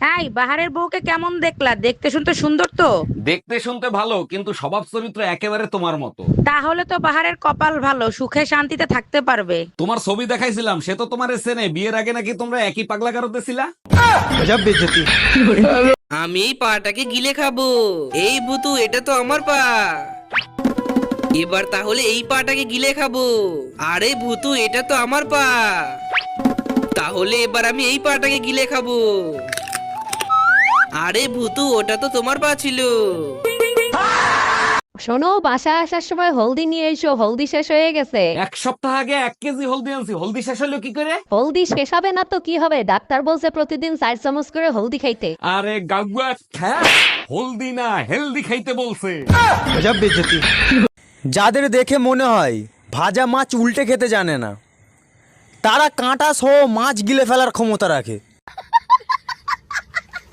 ভাই বাহারের বউকে কেমন দেখলা? দেখতে শুনতে সুন্দর তো? দেখতে শুনতে ভালো কিন্তু স্বভাব চরিত্র একেবারে তোমার মতো। তাহলে তো বাহারের কপাল ভালো সুখে শান্তিতে থাকতে পারবে। তোমার ছবি দেখাইছিলাম সে তো তোমার চেনে। বিয়ের আগে নাকি তোমরা একই পাগলা গারোতে ছিলা আমি এই পাটাকে গিলে খাব। এই বুতু এটা তো আমার পা। এবার তাহলে এই পাটাকে গিলে খাব। আরে ভুতু এটা তো আমার পা। তাহলে এবার আমি এই পাটাকে গিলে খাব। আরে ভুতু ওটা তো তোমার পা ছিল। শোনো বাসা আসার সময় হলদি নিয়ে এসো হলদি শেষ হয়ে গেছে। এক সপ্তাহ আগে এক কেজি হলদি আনছি হলদি শেষ হলো কি করে? হলদি শেষ হবে না তো কি হবে? ডাক্তার বলছে প্রতিদিন চার চামচ করে হলদি খাইতে। আরে গাগুয়া খ্যা, হলদি না হেলদি খাইতে বলছে। যাদের দেখে মনে হয় ভাজা মাছ উল্টে খেতে জানে না তারা কাঁটা সহ মাছ গিলে ফেলার ক্ষমতা রাখে।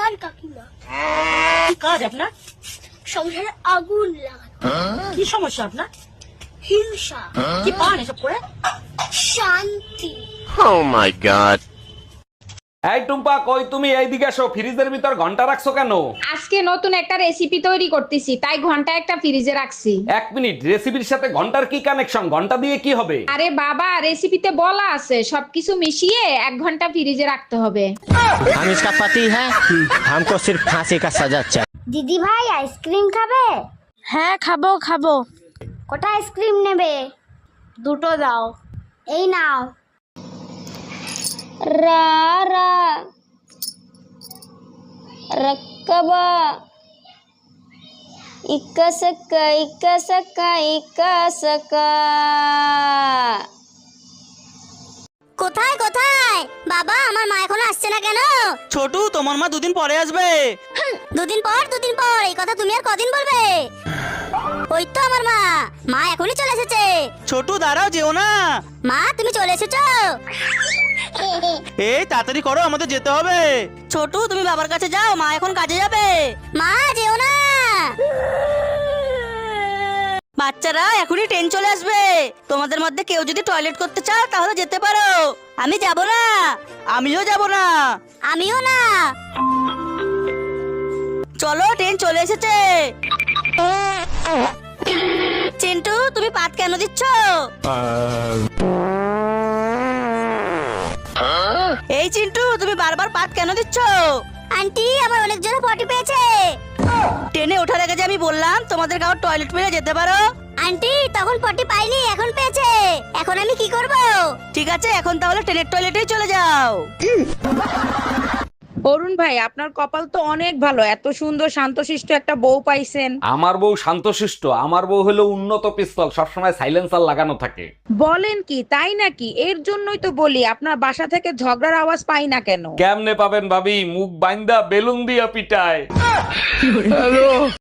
পাড়ার কাকিমা। কি কাজ আপনার? সংসারে আগুন লাগানো। কি সমস্যা আপনার? হিংসা। কি পান এসব করে? শান্তি। এই টুম্পা কই তুমি এইদিকে আসো ফ্রিজের ভিতর ঘন্টা রাখছো কেন আজকে নতুন একটা রেসিপি তৈরি করতেছি তাই ঘন্টা একটা ফ্রিজে রাখছি এক মিনিট রেসিপির সাথে ঘন্টার কি কানেকশন ঘন্টা দিয়ে কি হবে আরে বাবা রেসিপিতে বলা আছে সবকিছু মিশিয়ে এক ঘন্টা ফ্রিজে রাখতে হবে हम इसका पति है हमको सिर्फ फांसी का सजा चाहिए দিদি ভাই আইসক্রিম খাবে হ্যাঁ খাবো খাবো কটা আইসক্রিম নেবে দুটো দাও এই নাও রা রা রকবা ইকাসকা ইকাসকা ইকাসকা কোথায় কোথায়? বাবা আমার মা এখনও আসছে না কেন? ছোটু তোমার মা দুদিন পরে আসবে। দুদিন পর দুদিন পর। এই কথা তুমি আর কদিন বলবে? ওই তো আমার মা। মা এখনই চলে এসেছে। ছোটু দাঁড়াও যেও না। মা তুমি চলে এসেছ? এই তাড়াতাড়ি করো আমাদের যেতে হবে। ছোটু তুমি বাবার কাছে যাও মা এখন কাজে যাবে। মা যেও না। বাচ্চারা এখনই ট্রেন চলে আসবে। তোমাদের মধ্যে কেউ যদি টয়লেট করতে চাও তাহলে যেতে পারো। আমি যাব না। আমিও যাব না। আমিও না। চলো ট্রেন চলে এসেছে। চিন্টু তুমি পাত কেন দিচ্ছ? এই চিন্টু তুমি বারবার পাত কেন দিচ্ছ? আন্টি আমার অনেক জোরে পটি পেয়েছে। ট্রেনে ওঠার আগে যে আমি বললাম তোমাদের কাউ টয়লেট মেরে যেতে পারো। আন্টি তখন পটি পাইনি এখন পেয়েছে। এখন আমি কি করব? ঠিক আছে এখন তাহলে ট্রেনের টয়লেটেই চলে যাও। অরুণ ভাই আপনার কপাল তো অনেক ভালো। এত সুন্দর শান্তশিষ্ট একটা বউ পাইছেন। আমার বউ শান্তশিষ্ট আমার বউ হলো উন্নত পিস্তল সবসময় সাইলেন্সার লাগানো থাকে। বলেন কি তাই নাকি? এর জন্যই তো বলি আপনার বাসা থেকে ঝগড়ার আওয়াজ পাই না কেন? কেমনে পাবেন ভাবি? মুখ বাইন্দা বেলুন দিয়া পিটায়।